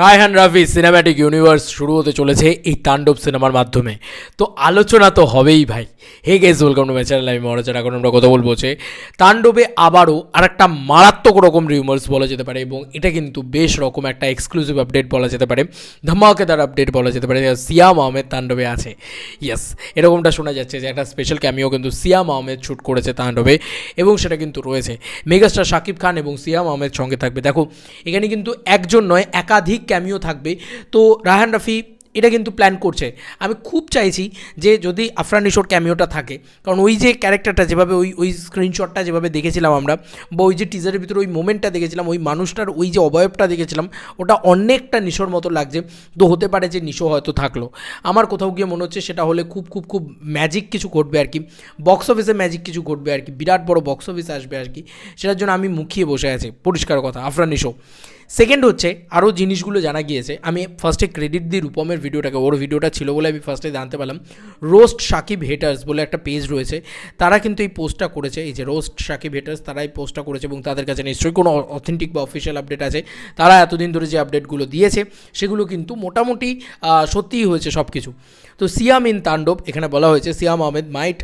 Raihan Rafi cinematic universe শুরু হতে চলেছে এই তাণ্ডব সিনেমার মাধ্যমে। তো আলোচনা তো হবেই ভাই। Hey guys welcome to my channel আমি মহারাজার এখন আমরা কথা বলব যে তাণ্ডবে আবারও আর একটা মারাত্মক রকম রিউমার্স বলা যেতে পারে এবং এটা কিন্তু বেশ রকম একটা এক্সক্লুসিভ আপডেট বলা যেতে পারে, ধামাকেদার আপডেট বলা যেতে পারে সিয়াম আহমেদ তাণ্ডবে আছে। ইয়েস এরকমটা শোনা যাচ্ছে যে একটা স্পেশাল ক্যামিও কিন্তু সিয়াম আহমেদ শ্যুট করেছে তাণ্ডবে এবং সেটা কিন্তু রয়েছে। মেগাস্টার শাকিব খান এবং সিয়াম আহমেদ সঙ্গে থাকবে। দেখো, এখানে কিন্তু একজন নয়, একাধিক ক্যামিও থাকবে। তো রাহান রাফি এটা কিন্তু প্ল্যান করছে। আমি খুব চাইছি যে যদি আফরান নিশোর ক্যামিওটা থাকে, কারণ ওই যে ক্যারেক্টারটা যেভাবে ওই ওই স্ক্রিনশটটা যেভাবে দেখেছিলাম আমরা, বা ওই যে টিজারের ভিতরে ওই মোমেন্টটা দেখেছিলাম, ওই মানুষটার ওই যে অবয়বটা দেখেছিলাম, ওটা অনেকটা নিশোর মতো লাগছে। তো হতে পারে যে নিশো হয়তো থাকল। আমার কোথাও গিয়ে মনে হচ্ছে সেটা হলে খুব খুব খুব ম্যাজিক কিছু ঘটবে আর কি। বক্স অফিসে ম্যাজিক কিছু ঘটবে আর কি। বিরাট বড় বক্স অফিসে আসবে আর কি। সেটার জন্য আমি মুখিয়ে বসে আছি। পরিষ্কার কথা, আফরান নিশো। সেকেন্ড হচ্ছে আরও জিনিসগুলো জানা গিয়েছে। আমি ফার্স্টে ক্রেডিট দিই রূপমের ভিডিওটাকে, ওর ভিডিওটা ছিল বলে আমি ফার্স্টে জানতে পারলাম। রোস্ট সাকিব হেটার্স বলে একটা পেজ রয়েছে। তারা কিন্তু এই পোস্টটা করেছে, এই যে রোস্ট সাকিব হেটার্স তারা এই পোস্টটা করেছে এবং তাদের কাছে নিশ্চয়ই কোনো অথেন্টিক বা অফিসিয়াল আপডেট আছে। তারা এতদিন ধরে যে আপডেটগুলো দিয়েছে, সেগুলো কিন্তু মোটামুটি সত্যিই হয়েছে সব কিছু তো সিয়াম ইন তাণ্ডব, এখানে বলা হয়েছে, Siam Ahmed might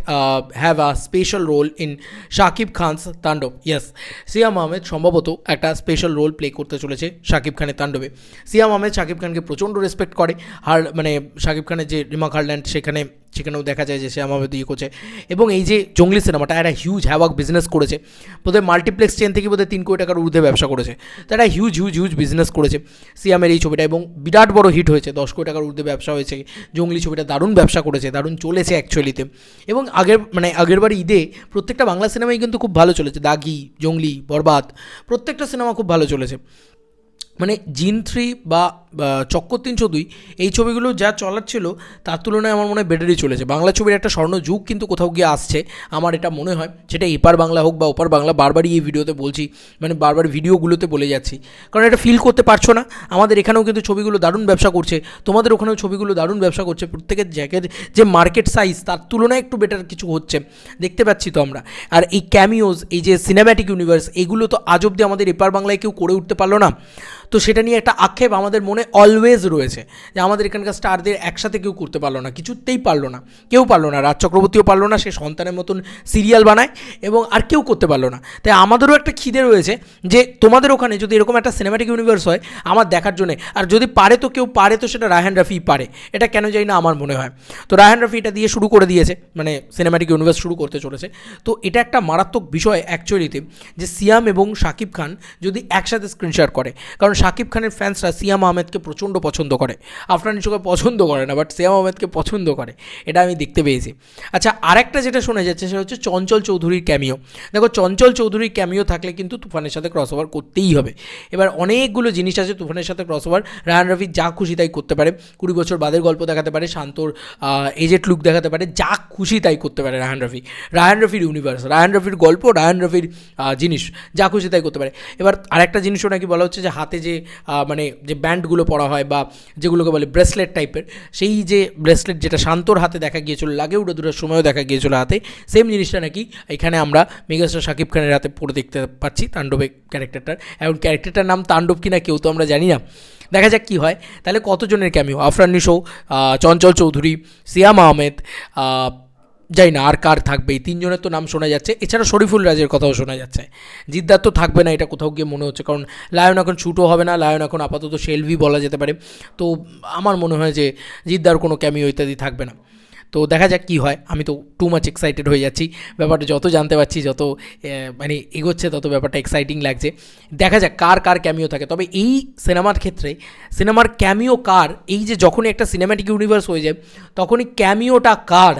have a special role in Shakib Khan's Tandav. Yes Siam Ahmed সম্ভবত একটা স্পেশাল রোল প্লে করতে চলেছে শাকিব খানের তাণ্ডবে। সিয়াম আহমেদ শাকিব খানকে প্রচণ্ড রেসপেক্ট করে। আর মানে শাকিব খানের যে রিমা হারল্যান্ড সেখানে, সেখানেও দেখা যায় যে শ্যাম আহমেদ ইয়ে করছে। এবং এই যে জঙ্গলি সিনেমাটা একটা হিউজ হ্যাওয়াক বিজনেস করেছে। বোধহয় মাল্টিপ্লেক্স চেন থেকে বোধহয় তিন কোটি টাকার ঊর্ধ্বে ব্যবসা করেছে। তো একটা হিউজ হিউজ হিউজ বিজনেস করেছে। সিয়ামের এই ছবিটা এবং বিরাট বড় হিট হয়েছে। দশ কোটি টাকার ঊর্ধ্বে ব্যবসা হয়েছে। জঙ্গলি ছবিটা দারুণ ব্যবসা করেছে, দারুণ চলেছে অ্যাকচুয়ালিতে এবং আগের মানে আগেরবার ঈদে প্রত্যেকটা বাংলা সিনেমাই কিন্তু খুব ভালো চলেছে। দাগি, জঙ্গলি, বরবাদ, প্রত্যেকটা সিনেমা খুব ভালো চলেছে। মানে জিন থ্রি বা চক্কর তিনশো দুই, এই ছবিগুলো যা চলার ছিল, তার তুলনায় আমার মনে হয় বেটারই চলেছে। বাংলা ছবির একটা স্বর্ণ যুগ কিন্তু কোথাও গিয়ে আসছে, আমার এটা মনে হয়। সেটা এপার বাংলা হোক বা ওপার বাংলা, বারবারই এই ভিডিওতে বলছি মানে বারবার ভিডিওগুলোতে বলে যাচ্ছি। কারণ এটা ফিল করতে পারছ না। আমাদের এখানেও কিন্তু ছবিগুলো দারুণ ব্যবসা করছে, তোমাদের ওখানেও ছবিগুলো দারুণ ব্যবসা করছে। প্রত্যেকের জায়গার যে মার্কেট সাইজ তার তুলনায় একটু বেটার কিছু হচ্ছে। দেখতে পাচ্ছি তো আমরা। আর এই ক্যামিওজ এই যে সিনেম্যাটিক ইউনিভার্স এগুলো তো আজ অব্দি আমাদের এপার বাংলায় কেউ করে উঠতে পারল না। তো সেটা নিয়ে একটা আক্ষেপ আমাদের মনে অলওয়েজ রয়েছে। যে আমাদের এখানকার স্টারদের একসাথে কেউ করতে পারল না, কিছুতেই পারল না। কেউ পারল না, রাজ চক্রবর্তীও পারল না, সে সন্তানের মতন সিরিয়াল বানায় এবং আর কেউ করতে পারল না। তাই আমাদেরও একটা খিদে রয়েছে যে তোমাদের ওখানে যদি এরকম একটা সিনেমাটিক ইউনিভার্স হয় আমার দেখার জন্যে, আর যদি পারে তো কেউ পারে তো সেটা রায়হান রাফি পারে। এটা কেন জানি না আমার মনে হয়। তো রায়হান রাফি এটা দিয়ে শুরু করে দিয়েছে মানে সিনেমাটিক ইউনিভার্স শুরু করতে চলেছে। তো এটা একটা মারাত্মক বিষয় অ্যাকচুয়ালিতে যে সিয়াম এবং শাকিব খান যদি একসাথে স্ক্রিন শেয়ার করে। কারণ শাকিব খানের ফ্যান্সরা সিয়াম আহমেদকে প্রচণ্ড পছন্দ করে। আফরান নিশোকে পছন্দ করে না বাট সিয়াম আহমেদকে পছন্দ করে। এটা আমি দেখতে পেয়েছি। আচ্ছা আরেকটা যেটা শোনা যাচ্ছে সেটা হচ্ছে চঞ্চল চৌধুরীর ক্যামিও দেখো, চঞ্চল চৌধুরীর ক্যামিও থাকলে কিন্তু তুফানের সাথে ক্রস ওভার করতেই হবে। এবার অনেকগুলো জিনিস আছে তুফানের সাথে ক্রস ওভার রায়ান রফি যা খুশি তাই করতে পারে। কুড়ি বছর বাদের গল্প দেখাতে পারে, শান্তর এজেট লুক দেখাতে পারে, যা খুশি তাই করতে পারে রায়ান রফি রায়ান রফির ইউনিভার্স রায়ান রফির গল্প, রায়ান রফির জিনিস যা খুশি তাই করতে পারে। এবার আরেকটা জিনিসও নাকি বলা হচ্ছে যে হাতে যে মানে যে ব্যান্ডগুলো পরা হয় বা যেগুলোকে বলে ব্রেসলেট টাইপের সেই যে ব্রেসলেট যেটা শান্তর হাতে দেখা গিয়েছিল লাগে উড়ে দূরের সময়ও দেখা গিয়েছিল হাতে সেম জিনিসটা নাকি এখানে আমরা মেগাস্টার শাকিব খানের হাতে পড়ে দেখতে পাচ্ছি তাণ্ডবে ক্যারেক্টারটার এখন ক্যারেক্টারটার নাম তাণ্ডব কিনা কেউ তো আমরা জানি না। দেখা যাক কী হয়। তাহলে কতজনের ক্যামিও আফরান নিশো চঞ্চল চৌধুরী সিয়াম আহমেদ আহ, যাই না আর কার থাকবে। এই তিনজনের তো নাম শোনা যাচ্ছে। এছাড়া শরীফুল রাজের কথাও শোনা যাচ্ছে। জিদ্দার তো থাকবে না, এটা কোথাও গিয়ে মনে হচ্ছে। কারণ লায়ন এখন ছুটও হবে না, লায়ন এখন আপাতত সেলভি বলা যেতে পারে। তো আমার মনে হয় যে জিদ্দার কোনো ক্যামিও ইত্যাদি থাকবে না। তো দেখা যাক কী হয়। আমি তো টু মাচ এক্সাইটেড হয়ে যাচ্ছি। ব্যাপারটা যত জানতে পারছি, যত মানে এগোচ্ছে, তত ব্যাপারটা এক্সাইটিং লাগছে। দেখা যাক কার কার ক্যামিও থাকে। তবে এই সিনেমার ক্ষেত্রে সিনেমার ক্যামিও কার, এই যে যখনই একটা সিনেম্যাটিক ইউনিভার্স হয়ে যায়, তখনই ক্যামিওটা কার,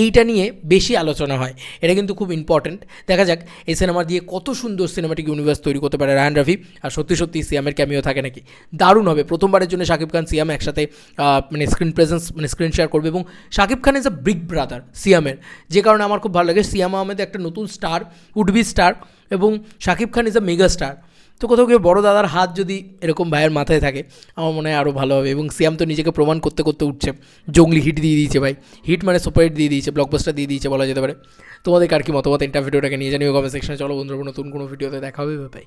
এইটা নিয়ে বেশি আলোচনা হয়। এটা কিন্তু খুব ইম্পর্ট্যান্ট দেখা যাক এই সিনেমা দিয়ে কত সুন্দর সিনেমাটিক ইউনিভার্স তৈরি করতে পারে রায়ান রাফি। আর সত্যি সত্যি সিয়ামের ক্যামিও থাকে নাকি? দারুণ হবে। প্রথমবারের জন্য শাকিব খান, সিয়াম একসাথে মানে স্ক্রিন প্রেজেন্স মানে স্ক্রিন শেয়ার করবে এবং Shakib Khan is a big brother সিয়ামের যে কারণে আমার খুব ভালো লাগে। সিয়াম আহমেদ একটা নতুন স্টার উডবি স্টার এবং Shakib Khan is a mega star তো কোথাও গিয়ে বড় দাদার হাত যদি এরকম ভাইয়ের মাথায় থাকে, আমার মনে হয় আরও ভালো হবে এবং সিয়াম তো নিজেকে প্রমাণ করতে করতে উঠছে। জঙ্গলি হিট দিয়ে দিয়েছে ভাই। হিট মানে সুপার হিট দিয়ে দিয়েছে ব্লকবাস্টার দিয়ে দিয়েছে বলা যেতে পারে। তোমাদের কার কি মতামত? ইন্টার ভিডিওটাকে নিয়ে জানিও কমেন্ট সেকশনে চলো বন্ধুরা, নতুন কোনো ভিডিওতে দেখা হবে ভাই